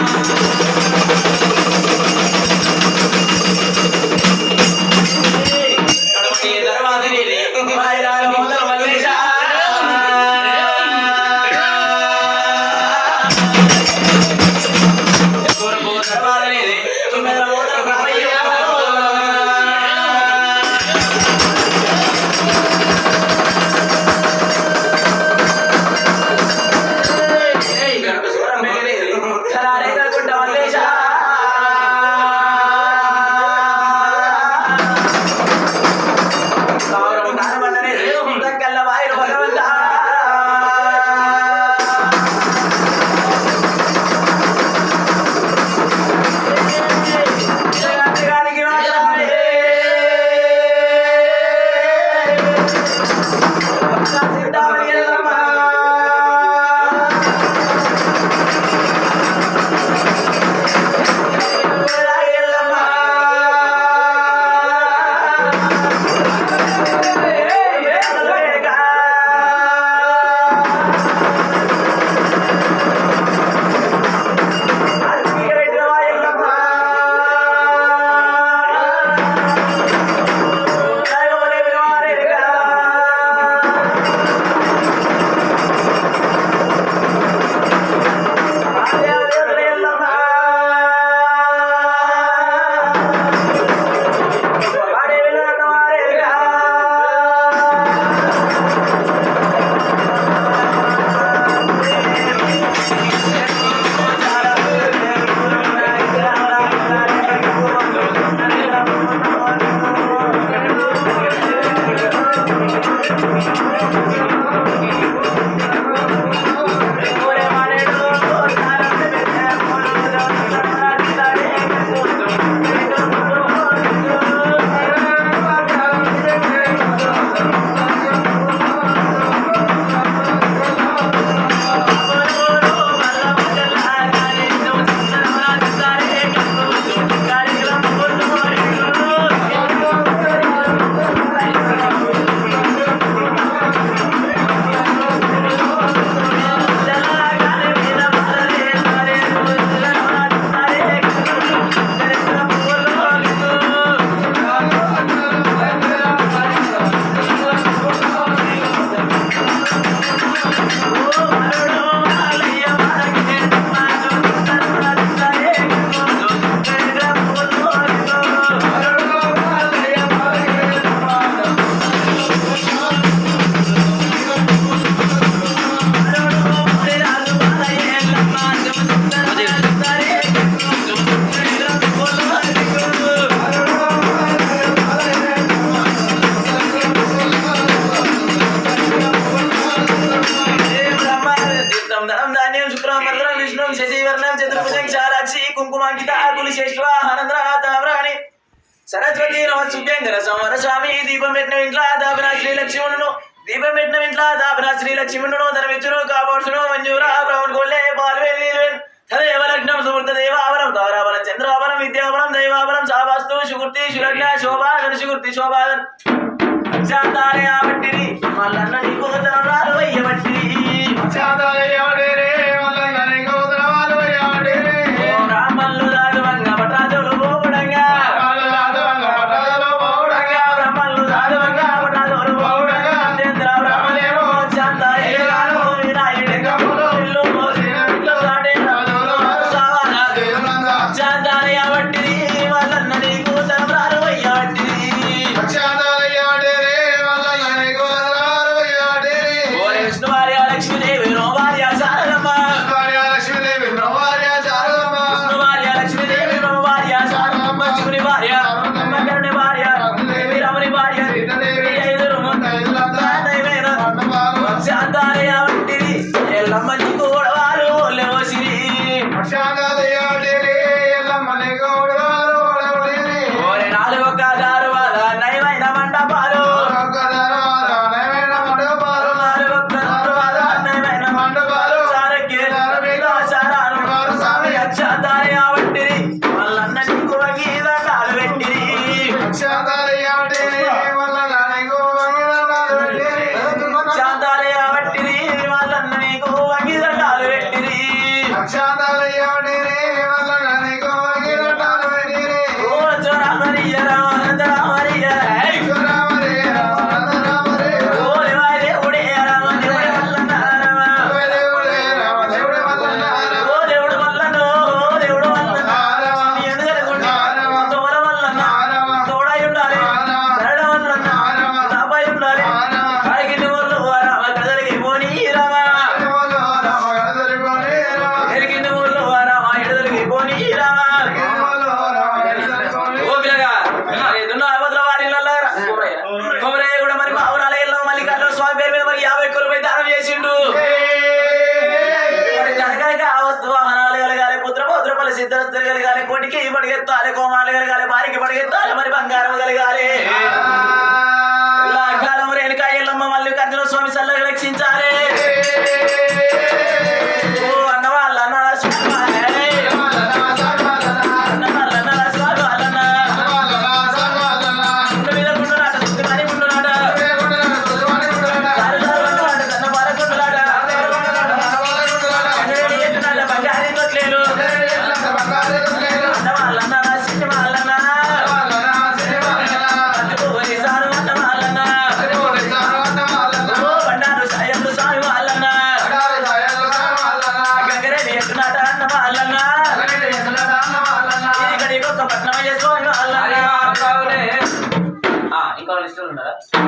Música సుఖ్యంగా లగ్నం సుమృత దేవావరం గౌరావరం చంద్రావరం విద్యావరం దైవావరం సావాస్తు సుకృతి సులగ్న శోభాధన సుకృతి శోభాధన శాంతాలయ మళ్ళన్న నీకు రారు యాభై కొరపై దానం చేసిండు. పుత్రపోద్రపల సిద్ధరస్తులు కలగాలి కొడికి పడిగెత్తాలి కోమాలు కలగాలి వారికి పడిగెత్తాలి మరి బంగారం కలగాలి.